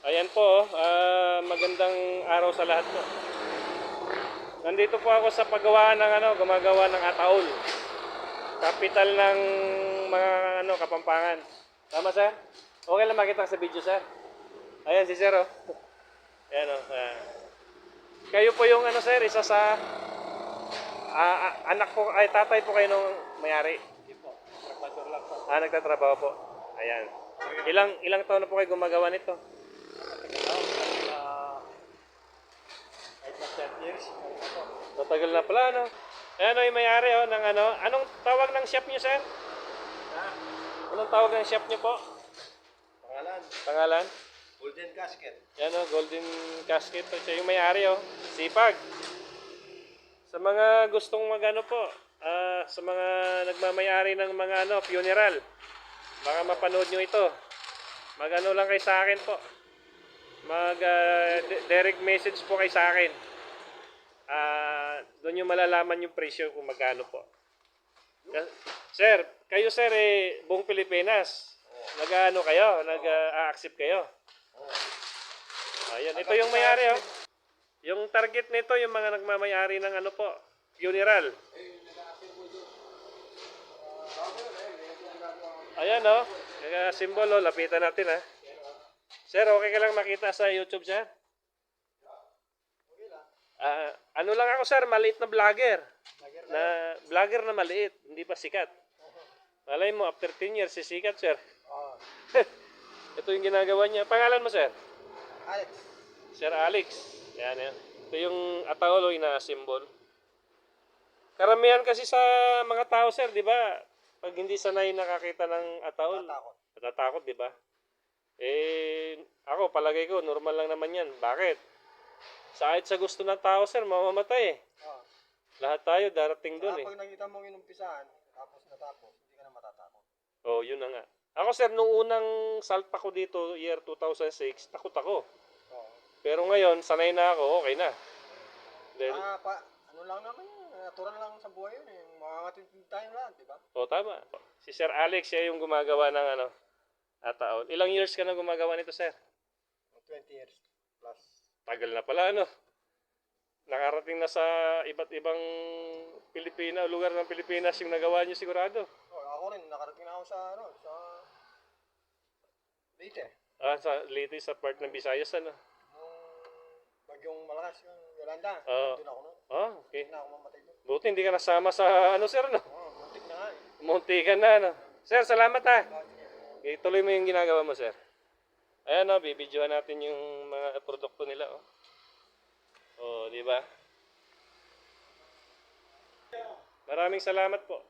Ayan po, ah, magandang araw sa lahat po. Nandito po ako sa paggawa ng ano, gumagawa ng ataol. Kapital ng mga ano, kapampangan. Tama sir? Okay lang makita sa video sir. Ayan si sir oh. Ayan oh. ah. Kayo po yung ano sir, isa sa ah, anak po, ay tatay po kayo nung mayari. Hindi po. Lang po. Ah, nagtatrabaho po. Ayan. Ilang ilang taon na po kayo gumagawa nito? Ah, kahit na 10 years. ano. Matagal na pala, no? Ayan o, yung mayari oh, ng ano. Anong tawag ng shop niyo, sir? Ha? Anong tawag ng shop niyo po? Pangalan, Pangalan? Golden Casket. Yan o, Golden Casket. po. Siya yung mayari oh. Sipag. Sa mga gustong magano po, ah, sa mga nagmamayari ng mga ano, funeral, baka mapanood nyo ito. Magano lang kay sa akin po. Mag di- direct message po kay sa akin. Ah, doon yung malalaman yung presyo kung magkano po. Sir, kayo sir eh buong Pilipinas. Nag-ano kayo? Nag-accept kayo? Ayan, ito yung mayari oh. Yung target nito yung mga nagmamayari ng ano po, funeral. Ayan oh. Kaya symbol oh, lapitan natin ha. Sir, okay ka lang makita sa YouTube sir? Ah, ano lang ako sir, maliit na vlogger. Na vlogger na maliit, hindi pa sikat. Malay mo, after 10 years, sisikat sir. Oh. Ito yung ginagawa niya. Pangalan mo sir? Alex. Sir Alex. Yan yan. Ito yung atauloy na symbol. Karamihan kasi sa mga tao sir, di ba? Pag hindi sanay nakakita ng ataol, Tatakot. natatakot, di ba? Eh, ako palagay ko, normal lang naman yan. Bakit? Sa kahit sa gusto ng tao sir, mamamatay eh. Oh. Lahat tayo darating doon eh. Pag nakita mong inumpisahan, tapos natapos, hindi ka na matatakot. Oh, yun na nga. Ako sir, nung unang salpa ko dito, year 2006, takot ako. Oh. Pero ngayon, sanay na ako, okay na. Dahil, Ah, pa, ano lang naman yun, natural lang sa buhay yun eh. Makakatintindi tayo lahat, di ba? oh, tama. Si Sir Alex, siya yung gumagawa ng ano, ataon. Ilang years ka na gumagawa nito, sir? 20 years plus. Tagal na pala, ano? Nakarating na sa iba't ibang Pilipina, lugar ng Pilipinas yung nagawa niyo sigurado. Oh, ako rin, nakarating na ako sa, ano, sa Leyte. Ah, sa Leyte, sa part ng Visayas, ano? Nung bagyong malakas yung Yolanda, Oo. doon ako nun. Ah, okay. Hindi na ako mamatay doon. Buti hindi ka nasama sa, ano, sir, no? Oh, muntik na nga eh. Munti ka na, no? Sir, salamat, ha. Ah, sige. Okay, tuloy mo yung ginagawa mo, sir. Ayan, no, bibidyohan natin yung mga produkto nila, oh. Oh, di ba? Maraming salamat po.